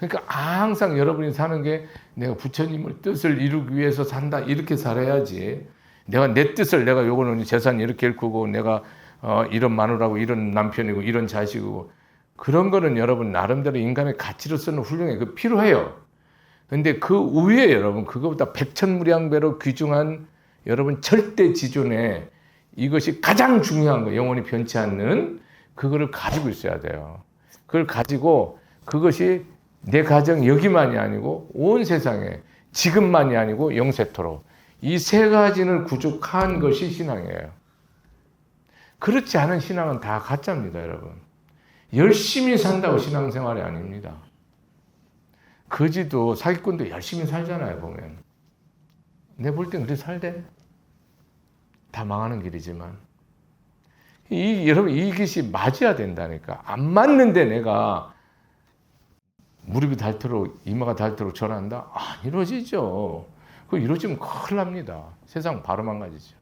그러니까 항상 여러분이 사는 게 내가 부처님의 뜻을 이루기 위해서 산다 이렇게 살아야지. 내가 내 뜻을 내가 요거는 재산 이렇게 일구고 내가 어, 이런 마누라고 이런 남편이고 이런 자식이고 그런 거는 여러분 나름대로 인간의 가치로서는 훌륭해. 그 필요해요. 근데 그 위에 여러분 그거보다 백천무량배로 귀중한 여러분 절대 지존에 이것이 가장 중요한 거 영원히 변치 않는 그거를 가지고 있어야 돼요. 그걸 가지고 그것이 내 가정 여기만이 아니고 온 세상에 지금만이 아니고 영세토록 이 세 가지를 구족한 것이 신앙이에요. 그렇지 않은 신앙은 다 가짜입니다, 여러분. 열심히 산다고 신앙생활이 아닙니다. 거지도 사기꾼도 열심히 살잖아요, 보면. 내 볼 땐 그렇게 살대. 다 망하는 길이지만. 이, 여러분, 이 것이 맞아야 된다니까. 안 맞는데 내가 무릎이 닳도록, 이마가 닳도록 전한다? 안 이루어지죠. 그 이루어지면 큰일 납니다. 세상 바로 망가지죠.